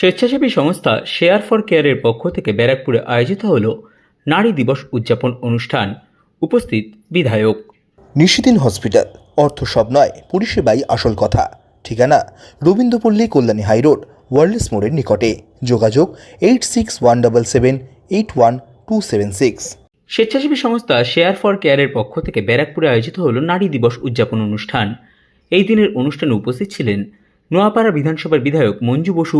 স্বেচ্ছাসেবী সংস্থা share for কেয়ারের পক্ষ থেকে ব্যারাকপুরে আয়োজিত হল নারী দিবস উদযাপন অনুষ্ঠান। উপস্থিত বিধায়ক। নিশিদিন হসপিটাল অর্থ সব নয় পরিষেবাই আসল কথা। ঠিকানা রবীন্দ্রপল্লী কল্যাণী হাইরোড ওয়ার্ল্ডস মোড়ের নিকটে। যোগাযোগ eight six one double seven eight one two seven six. স্বেচ্ছাসেবী সংস্থা শেয়ার ফর কেয়ারের পক্ষ থেকে ব্যারাকপুরে আয়োজিত হল নারী দিবস উদযাপন অনুষ্ঠান। এই দিনের অনুষ্ঠানে উপস্থিত ছিলেন নোয়াপাড়া বিধানসভার বিধায়ক মঞ্জু বসু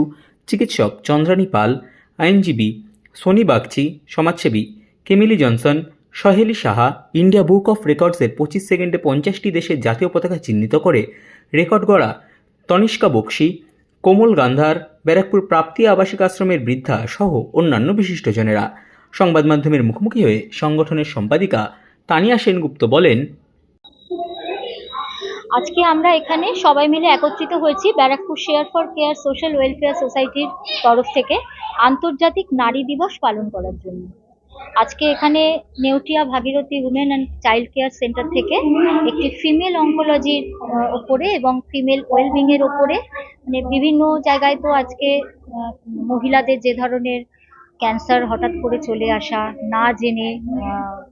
চিকিৎসক চন্দ্রানী পাল, আইনজীবী সোনি বাগচি, সমাজসেবী Camille Johnson, Saheli Saha, India book of রেকর্ডসের পঁচিশ সেকেন্ডে পঞ্চাশটি দেশের জাতীয় পতাকা চিহ্নিত করে রেকর্ড গড়া তনিষ্কা বক্সি, কোমল গান্ধার, ব্যারাকপুর প্রাপ্তি আবাসিক আশ্রমের বৃদ্ধা সহ অন্যান্য বিশিষ্টজনেরা। সংবাদ মাধ্যমের মুখোমুখি হয়ে সংগঠনের সম্পাদিকা তানিয়া সেনগুপ্ত বলেন আজকে আমরা এখানে সবাই মিলে একত্রিত হয়েছি Barrackpore share for care social welfare সোসাইটির তরফ থেকে আন্তর্জাতিক নারী দিবস পালন করার জন্য। আজকে এখানে Neotia Bhagirathi women and child care centre থেকে একটি ফিমেল অঙ্কোলজির ওপরে এবং ফিমেল ওয়েলবিং এর ওপরে মানে বিভিন্ন জায়গায় তো আজকে মহিলাদের যে ধরনের ক্যান্সার হঠাৎ করে চলে আসা, না জেনে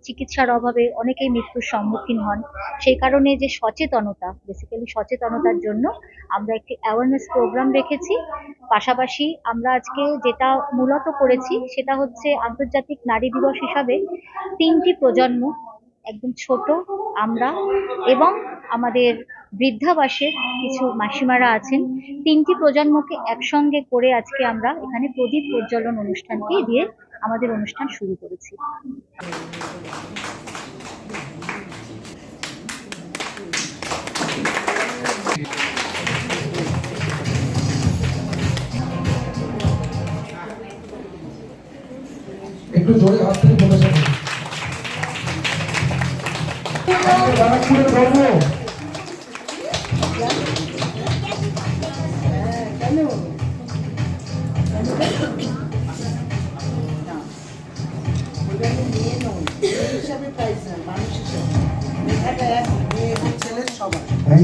চিকিৎসার অভাবে অনেকেই মৃত্যুর সম্মুখীন হন। সেই কারণে যে সচেতনতা বেসিক্যালি সচেতনতার জন্য আমরা একটি অ্যাওয়ারনেস প্রোগ্রাম রেখেছি। পাশাপাশি আমরা আজকে যেটা মূলত করেছি, সেটা হচ্ছে আন্তর্জাতিক নারী দিবস হিসাবে তিনটি প্রজন্ম, একদম ছোট, আমরা এবং আমাদের বৃদ্ধাবাসের কিছু মাসিমারা আছেন। তিনটি প্রজন্মকে একসঙ্গে করে আজকে আমরা এখানে প্রদীপ প্রজ্বলন অনুষ্ঠানকে দিয়ে আমাদের অনুষ্ঠান শুরু করেছি। একটু জোরে হাত থেকে বলে thank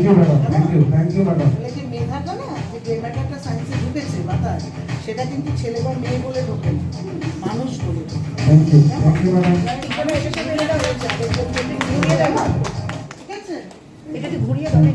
you madam thank you thank you madam যে মেধাটা না যে ম্যাটারটা সায়েন্সে ঢুকেছে বাতাস সেটা কিন্তু ছেলে বা মেয়ে বলে ঢোকে না মানুষ বলে ঢোকে thank you thank you madam ঠিক আছে এটাকে ঘুরিয়ে আমার